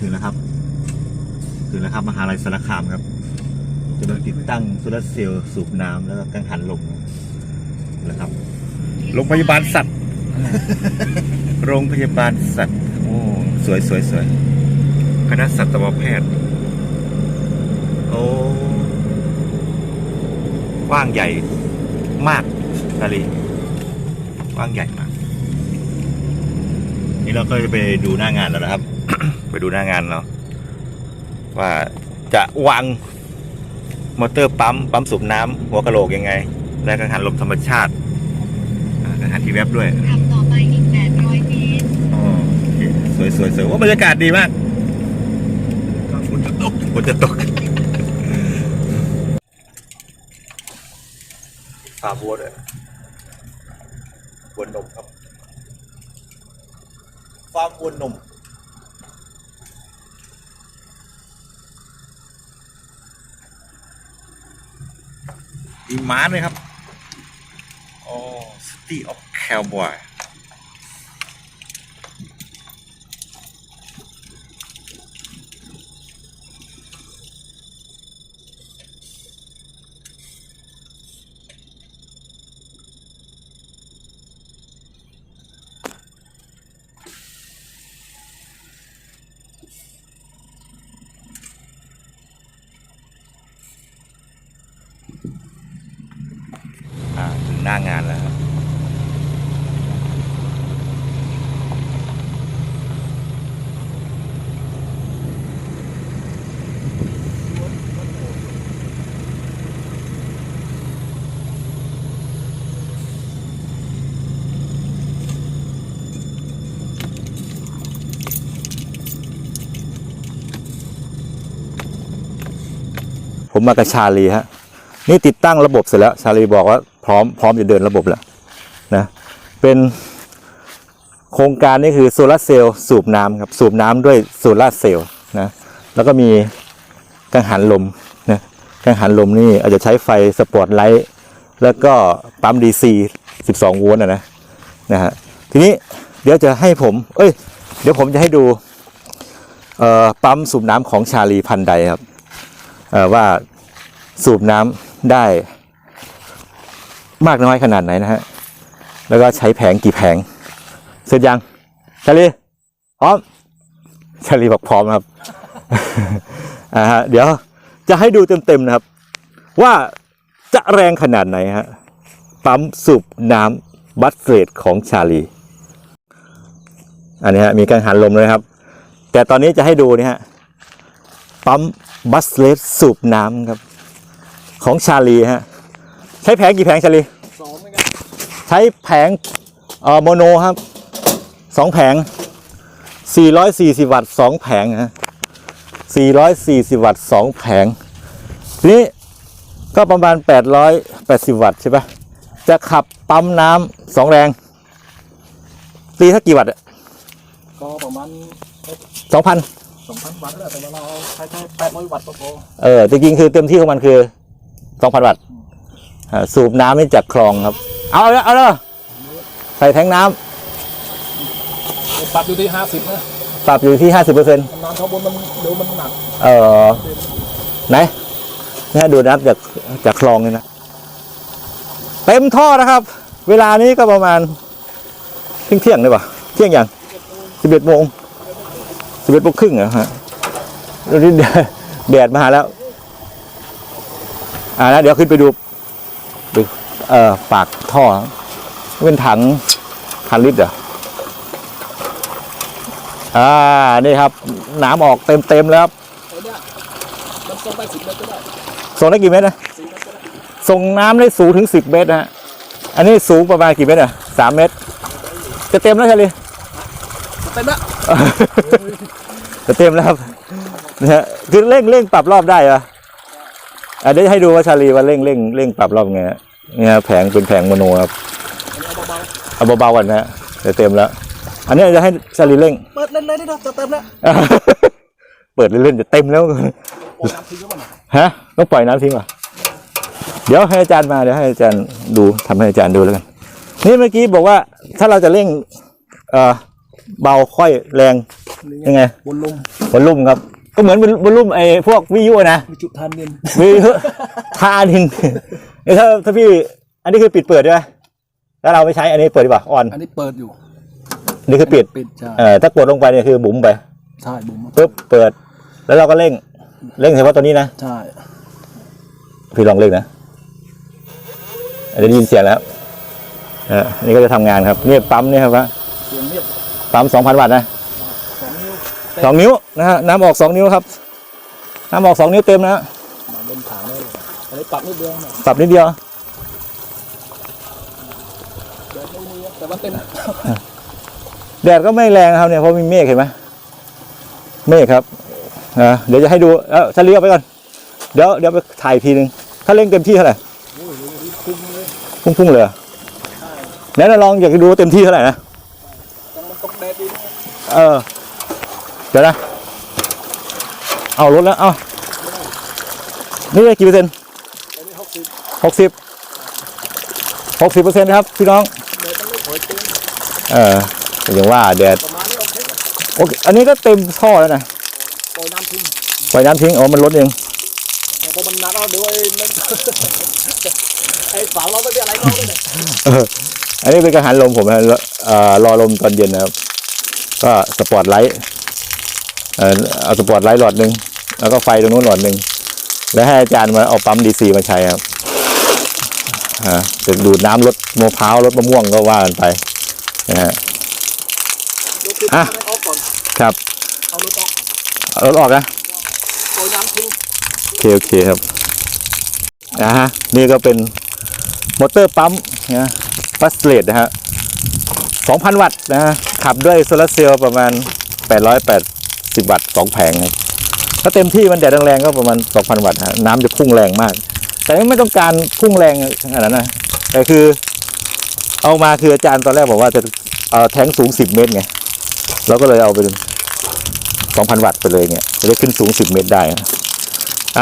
ถึงแล้วครับ ถึงแล้วครับมหาลัยสารคามครับกำลังติดตั้งโซลาร์เซลล์สูบน้ำแล้วก็กังหันลมนะครับโรงพยาบาลสัตว์ โรงพยาบาลสัตว์ โอ้ สวยสวยสวยคณะสัตวแพทย์ โอ้กว้างใหญ่มากนาลีกว้างใหญ่มาก นี่เราก็จะไปดูหน้างานแล้วนะครับ ไปดูหน้างานเราว่าจะวางมอเตอร์ปั๊มปั๊มสูบน้ำหัวกะโหลกยังไง และกังหันลมธรรมชาติอ่ากังหันทีแวบด้วยขับต่อไปอีก800เมตรอ๋อโอเคสวยสวยสวยว่าบรรยากาศดีมากฝนจะตกฝนจะตกฟาร์มวัวด้วยวัวนมครับฟาร์มวัวนม มีม้าเลยครับ โอ้ City of Cowboy อ่าถึง หน้างานแล้วครับผมมากับชาลีฮะ นี่ติดตั้งระบบเสร็จแล้วชาลีบอกว่าพร้อมพร้อมจะเดินระบบแล้วนะเป็นโครงการนี้คือโซลาร์เซลล์สูบน้ำครับสูบน้ำด้วยโซลาร์เซลล์นะแล้วก็มีกังหันลมนะกังหันลมนี่อาจจะใช้ไฟสปอร์ตไลท์แล้วก็ปั๊มดีซี12 โวลต์นะนะฮะทีนี้เดี๋ยวจะให้ผม เอ้ย เดี๋ยวผมจะให้ดูปั๊มสูบน้ำของชาลีพันใดครับว่าสูบน้ำ ได้มากน้อยขนาดไหนนะฮะ แล้วก็ใช้แผงกี่แผง เสร็จยังชาลีพร้อมชาลีบอกพร้อมครับอ่าฮะเดี๋ยวจะให้ดูเต็มๆนะครับ ว่าจะแรงขนาดไหนฮะปั๊มสูบน้ำบัสเฟรดของชาลี อันนี้ฮะมีกังหันลมเลยครับ แต่ตอนนี้จะให้ดูนี่ฮะปั๊มบัสเลสสูบน้ำครับ ของชาลีฮะใช้แผงกี่แผงชาลีสองเหมือนกันใช้แผงเอ่อโมโนครับสองแผง 440 วัตต์สองแผงฮะ440 วัตต์สองแผงทีนี้ก็ประมาณ 880 วัตต์ใช่ปะจะขับปั๊มน้ำสองแรงตีสักกี่วัตต์ก็ประมาณสองพัน สองพันวัตต์แล้วแต่ว่าเราใช้แค่แปดร้อยวัตต์ก็พอ เออจริงๆคือเต็มที่ของมันคือ 2,000วัตต์อ่าสูบน้ำนี่จากคลองครับ เอาแล้วเอาแล้วใส่แทงน้ำปรับอยู่ที่ห้าสิบนะปรับอยู่ที่50%เนานเขาบนมันเดี๋ยวมันหนักออไหนนี่ดูนะครับจากจากคลองนี่นะเต็มท่อนะครับ เวลานี้ก็ประมาณเที่ยงเที่ยงเลยป่ะเที่ยงอย่างสิบเอ็ดโมงสิบเอ็ดโมงครึ่งเหรอฮะแล้วนี่แดดแดดมาแล้ว อ่านะเดี๋ยวขึ้นไปดูดูเอ่อปากท่อเป็นถังพันลิตรเหรออ่านี่ครับน้ำออกเต็มเต็มๆแล้วครับไอ้เนี่ยมันส่งไปสิบเมตรก็ได้ส่งได้กี่เมตรนะสิบเมตรก็ได้ส่งน้ำได้สูงถึงสิบเมตรนะฮะอันนี้สูงประมาณกี่เมตรอะสามเมตร จะเต็มแล้วใช่ไหมเต็มละจะเต็มแล้วครับนะฮะคือเร่งเร่งปรับรอบได้ปะอ่ะเดี๋ยวจะให้ดูว่าชาลีว่าเร่งเร่งเร่งปรับรอบไงฮะเนี่ยแผงเป็นแผงโมโนครับอันนี้เอาเบาเอาเบาๆก่อนนะฮะเดี๋ยวเต็มแล้ว อันนี้จะให้ชาลีเร่งๆเปิดเล่นเลยนี่นะจะเต็มแล้ว เปิดเล่นๆจะเต็มแล้วโอ้น้ำทิ้งแล้วมันฮะต้องปล่อยน้ำทิ้งเหรอเดี๋ยวให้อาจารย์มาเดี๋ยวให้อาจารย์ดูทำให้อาจารย์ดูแล้วกันนี่เมื่อกี้บอกว่าถ้าเราจะเร่ง เอ่อเบาค่อยแรงยังไงบนลมวอลลุ่มครับ ก็เหมือนวอลลุ่มไอ้พวกวิทยุอะนะมีจุดทานเย็นวิทยุทานินเอ้ยถ้าถ้าพี่ อันนี้คือปิดเปิดใช่ไหมแล้วเราไม่ใช้อันนี้เปิดดีกว่าออน อันนี้เปิดอยู่อันนี่คือปิดปิดใช่เออถ้ากดลงไปเนี่ยคือบุ๋มไปใช่บุ๋มปุ๊บเปิด แล้วเราก็เร่ง เร่งเฉพาะตัวนี้นะใช่พี่ลองเร่งนะอาจจะได้ยินเสียงแล้วเออนี่ก็จะทำงานครับนี่ปั๊มนี่ครับว่าเสียงเงียบปั๊มสองพันวัตต์นะ สองนิ้วสองนิ้วนะฮะน้ำออกสองนิ้วครับ น้ำออกสองนิ้วเต็มนะฮะมาเล่นถังได้เลยอันนี้ปรับนิดเดียวนะปรับนิดเดียว เดี๋ยวไม่มีครับแต่ว่าเต้นแดดก็ไม่แรงนะครับเนี่ยเพราะมีเมฆเห็นไหมเมฆครับนะเดี๋ยวจะให้ดูเออชาลีเอาไปก่อน เดี๋ยวเดี๋ยวไปถ่ายอีกทีนึงถ้าเร่งเต็มที่เท่าไหร่โอ้ยนี่คุ้มเลยพุ่งๆเลยเหรอแล้วลองอยากจะดูเต็มที่เท่าไหร่นะต้องมันตกแดดดีนะ เออ เดี๋ยวนะ เอาลดแล้ว เอานี่ได้กี่เปอร์เซ็นต์อันนี้หกสิบหกสิบหกสิบเปอร์เซ็นต์ครับพี่น้องแดดต้องไม่ถอยเต็มเอออย่างว่าแดดประมาณนี้โอเคโอเคอันนี้ก็เต็มท่อแล้วนะปล่อยน้ำทิ้งปล่อยน้ำทิ้งอ๋อมันลดเองเพราะมันหนักเอาเดี๋ยวไอ้นั่นไอ้ฝาเราไม่ได้อะไรเราเลยเนี่ยเอออันนี้เป็นกังหันลมผมนะเอ่อรอลมตอนเย็นนะครับ ก็สปอร์ตไลท์ เออเอาสปอร์ตไลท์หลอดหนึ่งแล้วก็ไฟตรงนู้นหลอดหนึ่งแล้วให้อาจารย์มาเอาปั๊มดีซีมาใช้ครับจะดูดน้ำรถมะพร้าวรถมะม่วงก็ว่ากันไปนะฮะอะครับเอารถออกนะโอเคโอเคครับนะฮะนี่ก็เป็นมอเตอร์ปั๊มนะบัสเลตนะฮะ2,000 วัตต์นะฮะขับด้วยโซลาร์เซลล์ประมาณ 880วัตต์สองแผงนะถ้าเต็มที่มันแดดแรงๆก็ประมาณ 2,000 วัตต์ฮะน้ำจะพุ่งแรงมาก แต่ไม่ต้องการพุ่งแรงขนาดนั้นนะแต่คือเอามาคืออาจารย์ตอนแรกบอกว่าจะเอาแทงสูง 10 เมตรไงเราก็เลยเอาไป2,000 วัตต์ไปเลยเนี่ยจะได้ขึ้นสูง 10 เมตรได้อ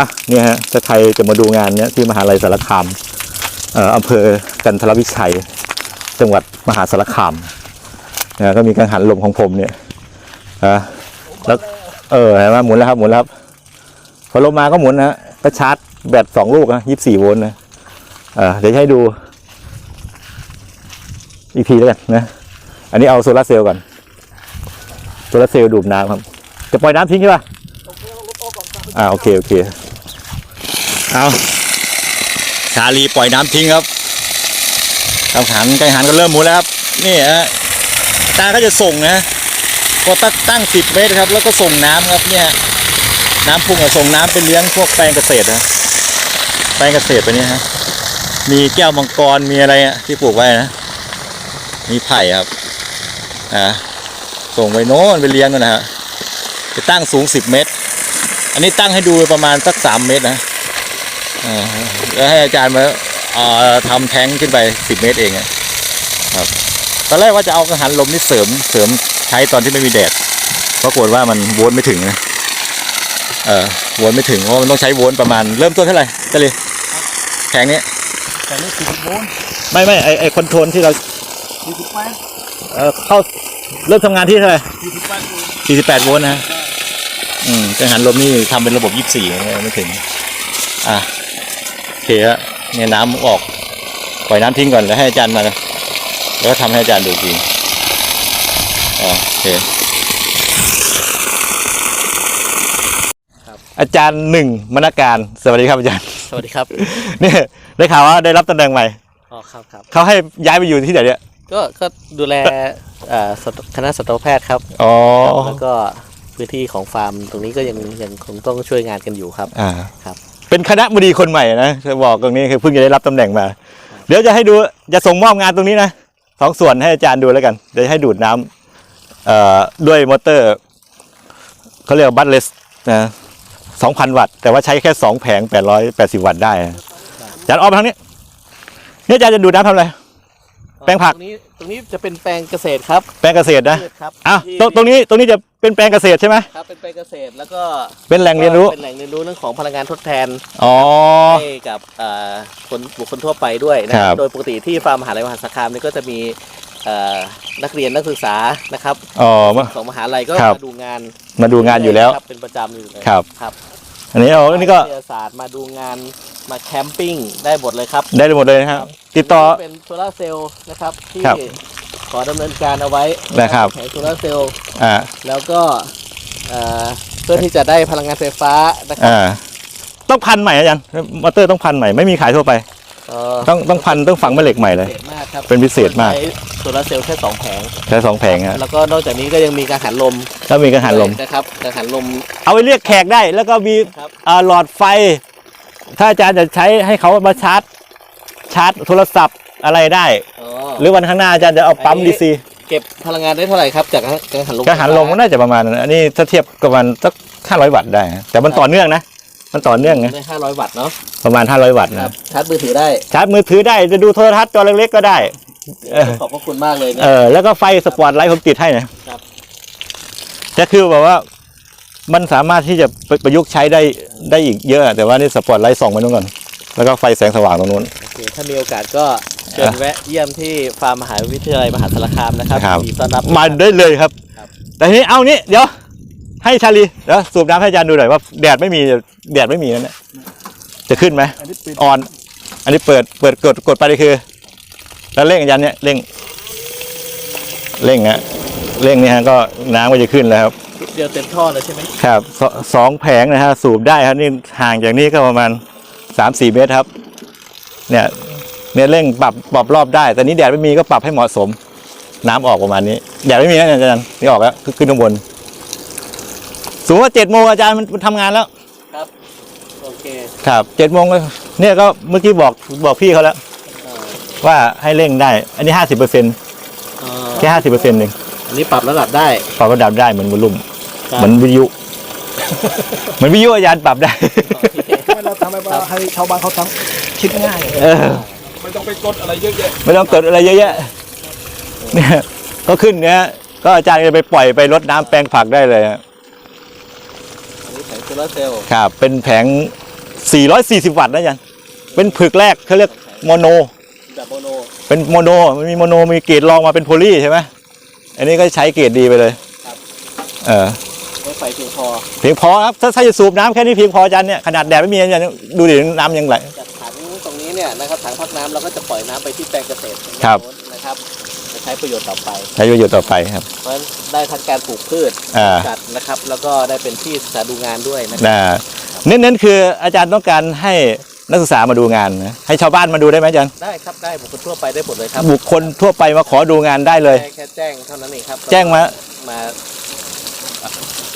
ะเนี่ยฮะถ้าใครจะมาดูงานเนี้ยที่มหาลัยสารคามเอ่ออำเภอกันทรวิชัย จังหวัดมหาสารคามนะก็มีกังหันลมของผมเนี่ยอะ แล้ว เออเห็นไหมหมุนแล้วครับ หมุนแล้วครับ พอลมมาก็หมุนนะฮะก็ชาร์จแบตสองลูกนะยี่สิบสี่โวลต์นะเออเดี๋ยวจะให้ดู อีกทีแล้วกันนะ อันนี้เอาโซลาร์เซลล์ก่อน โซลาร์เซลล์ดูดน้ำครับ จะปล่อยน้ำทิ้งใช่ปะโอเคเอารถออกก่อนครับอ่าโอเค โอเค เอาชาลีปล่อยน้ำทิ้งครับกังหันกังหันก็เริ่มหมุนแล้วครับ นี่ฮะตาก็จะส่งนะ ก็ตั้งตั้งสิบเมตรครับ แล้วก็ส่งน้ำครับเนี่ยน้ำพุ่งอะส่งน้ำไปเลี้ยงพวกแปลงเกษตรนะแปลงเกษตรไปเนี่ยฮะมีแก้วมังกรมีอะไรอะที่ปลูกไว้นะมีไผ่ครับอ่าส่งไปโน้นไปเลี้ยงกันนะฮะไปตั้งสูงสิบเมตร อันนี้ตั้งให้ดูประมาณสักสามเมตรนะอ่าแล้วให้อาจารย์มาเอ่อทำแท้งขึ้นไปสิบเมตรเองอะครับ ตอนแรกว่าจะเอากังหันลมนี่เสริมเสริมใช้ตอนที่ไม่มีแดดปรากฏว่ามันโวลต์ไม่ถึงนะเออโวลต์ไม่ถึงเพราะมันต้องใช้โวลต์ประมาณเริ่มต้นเท่าไหร่จะเลยแผงนี้แต่นี่สี่สิบโวลต์ไม่ไม่ไอไอคอนโทรลที่เราสี่สิบแปดเออเข้าเริ่มทำงานที่เท่าไหร่สี่สิบแปดโวลต์สี่สิบแปดโวลต์นะอืมกังหันลมนี่ทำเป็นระบบยี่สิบสี่ไม่ถึงอะโอเคฮะเนี่ยน้ำออกปล่อยน้ำทิ้งก่อนแล้วให้อาจารย์มา แล้วก็ทำให้อาจารย์ดูอีกทีอ๋อโอเคอาจารย์หนึ่งมนการ สวัสดีครับอาจารย์ สวัสดีครับ เนี่ยได้ข่าวว่าได้รับตำแหน่งใหม่ อ๋อครับครับ เขาให้ย้ายไปอยู่ที่ไหนเนี่ย ก็ก็ดูแลเอ่อสัตวคณะสัตวแพทย์ครับอ๋อแล้วก็พื้นที่ของฟาร์มตรงนี้ก็ยังยังคงต้องช่วยงานกันอยู่ครับ อ่าครับ เป็นคณะบดีคนใหม่นะจะบอกตรงนี้คือเพิ่งจะได้รับตำแหน่งมา เดี๋ยวจะให้ดูจะส่งมอบงานตรงนี้นะ สองส่วนให้อาจารย์ดูแล้วกันเดี๋ยวให้ดูดน้ำด้วยมอเตอร์เขาเรียกบัตเลสนะสองพันวัตต์แต่ว่าใช้แค่สองแผงแปดร้อยแปดสิบวัตต์ได้อาจารย์ออมทางนี้นี่อาจารย์จะดูดน้ำทำอะไรแปลงผักตรงนี้ รงนี้จะเป็นแปลงเกษตรครับแปลงเกษตรนะพืชครับอ้าวที่ตรงตรงนี้ตรงนี้จะเป็นแปลงเกษตรใช่ไหมครับเป็นแปลงเกษตรแล้วก็เป็นแหล่งเรียนรู้เป็นแหล่งเรียนรู้เรื่องของพลังงานทดแทนอ๋อ ให้กับเอ่อคนบุคคลทั่วไปด้วยนะครับโดยปกติที่ฟาร์มมหาลัยมหาสารคามนี่ก็จะมีเอ่อนักเรียนนักศึกษานะครับอ๋อมา ของมหาลัยก็ครับ มาดูงานมาดูงานอยู่แล้ว ครับเป็นประจำอยู่เลยครับ ครับ อันนี้เอาอันนี้ก็วิทยาศาสตร์มาดูงานมาแคมปิ้งได้หมดเลยครับได้หมดเลยนะครับ ติดต่อ เป็นโซลาร์เซลล์นะครับที่ครับขอดำเนินการเอาไวนะ้ครับ แผงโซลาร์เซลล์อ่าแล้วก็เอ่อเพื่อที่จะได้พลังงานไฟฟ้านะครับ อ่าต้องพันใหม่อาจารย์มอเตอร์ต้องพันใหม่ไม่มีขายทั่วไปเอ่อ ต้องต้องพันต้องฝังแม่เหล็กใหม่เลยพิเศษมากครับเป็นพิเศษมากใช้โซลาร์เซลล์แค่สองแผง ใช้สองแผงฮะแล้วก็นอกจากนี้ก็ยังมีกังหันลมแล้วมีกังหันลมด้วยนะครับกังหันลม เอาไปเรียกแขกได้ แล้วก็มีครับ อ่าหลอดไฟ ถ้าอาจารย์จะใช้ให้เขามาชาร์จ ชาร์จโทรศัพท์อะไรได้ อ๋อ หรือวันข้างหน้าอาจารย์จะเอาปั๊มอันนี้ ดีซีเก็บพลังงานได้เท่าไหร่ครับ จากกังหันลมกังหันลมก็น่าจะประมาณนั้นอันนี้ถ้าเทียบกับมันสักห้าร้อยวัตต์ได้ฮะแต่มันต่อเนื่องนะ มันต่อเนื่องนะได้ห้าร้อยวัตต์เนาะประมาณห้าร้อยวัตต์ครันะบชาร์จมือถือได้ ชาร์จมือถือได้จะดูโทรทัศน์จอเล็กๆก็ได้เออขอบพระคุณมากเลยนะเออแล้วก็ไฟสปอตไลท์ผมติดให้นะครับจะคือแบบว่ามันสามารถที่จะประยุกต์ใช้ได้ได้อีกเยอะ แต่ว่านี่สปอตไลท์ส่องไปนู้นก่อนแล้วก็ไฟแสงสว่างตรงนู้นโอเคถ้ามีโอกาสก็เชิญแวะเยี่ยมที่ฟาร์มมหาวิทยาลัยมหาสารคามนะครับครับยินดีต้อนรับมาได้เลยครับครับแต่ทีนี้เอานี้เดี๋ยว ให้ชาลีเดี๋ยวสูบน้ำให้อาจารย์ดูหน่อยว่าแดดไม่มีแดดไม่มีนั่นแหละจะขึ้นไหมอันนี้ปิดออน อันนี้เปิดเปิดกดกดไปนี่คือ แล้วเร่งอาจารย์เนี่ยเร่ง เร่งฮะเร่งนี่ฮะก็น้ำก็จะขึ้นแล้วครับ เดียวเต็มท่อเลยใช่ไหมครับสสองแผงนะฮะสูบได้ครับนี่ห่างจากนี้ก็ประมาณสามสี่เมตรครับ เนี่ยเนี่ยเร่งปรับปรับรอบได้ แต่นี้แดดไม่มีก็ปรับให้เหมาะสม น้ำออกประมาณนี้แดดไม่มีนะอาจารย์นี่ออกแล้วขึ้นข้างบน สมมติว่าเจ็ดโมงอาจารย์มันทำงานแล้ว ครับ โอเคครับเจ็ดโมงก็เนี่ยก็เมื่อกี้บอกบอกพี่เขาแล้ว เอ่อว่าให้เร่งได้ อันนี้ห้าสิบเปอร์เซ็นต์เอ่อแค่ห้าสิบเปอร์เซ็นต์เองอันนี้ปรับระดับได้ปรับระดับได้เหมือนวอลลุ่มครับเหมือนวิทยุเหมือนวิทยุอาจารย์ปรับได้ไม่เราทำให้ว่าให้ชาวบ้านเขาทำคิดง่ายเออ ไม่ต้องไปกดอะไรเยอะแยะไม่ต้องเกิดอะไรเยอะแยะเนี่ยก็ขึ้นเนี่ยก็อาจารย์จะไปปล่อยไปรดน้ำแปลงผักได้เลยฮะอันนี้แผงโซ ลาร์เซลล์ครับ เป็นแผง 440 วัตต์นะอาจารย์เป็นผึกแรกเขาเรียกโมโน แบบโมโน เป็นโมโน มันมีโมโน มีเกรดรองมาเป็นโพลีใช่ไหมอันนี้ก็ใช้เกรดดีไปเลยครับ เออไว้ไฟเพียงพอ เพียงพอครับ ถ้าถ้าจะสูบน้ำแค่นี้เพียงพออาจารย์เนี่ย ขนาดแดดไม่มีอาจารย์ดูดิน้ำยังไหลจากถังตรงนี้เนี่ยนะครับถังพักน้ำเราก็จะปล่อยน้ำไปที่แปลงเกษตรตงครับโน้นนะครับจะ ใช้ประโยชน์ต่อไป ใช้ประโยชน์ต่อไปครับ เพราะฉะนั้นได้ทั้งการปลูกพืชอ่าจัดนะครับ แล้วก็ได้เป็นที่ศึกษาดูงานด้วยนะครับนะเน้นๆคืออาจารย์ต้องการให้นักศึกษามาดูงานนะให้ชาวบ้านมาดูได้ไหมอาจารย์ได้ครับได้บุคคลทั่วไปได้หมดเลยครับบุคคลทั่วไปมาขอดูงานได้เลย แค่แค่แจ้งเท่านั้นเองครับแจ้งมามา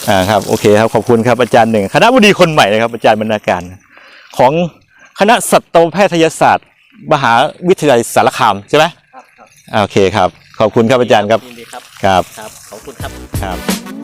อ่าครับโอเคครับขอบคุณครับอาจารย์หนึ่งคณะบดีคนใหม่นะครับอาจารย์บรรณาการ ของคณะสัตวแพทยศาสตร์ มหาวิทยาลัยสารคามใช่ไหมครับครับอ่า โอเคครับ ขอบคุณครับอาจารย์ครับยินดีครับครับ ครับ ขอบคุณครับครับ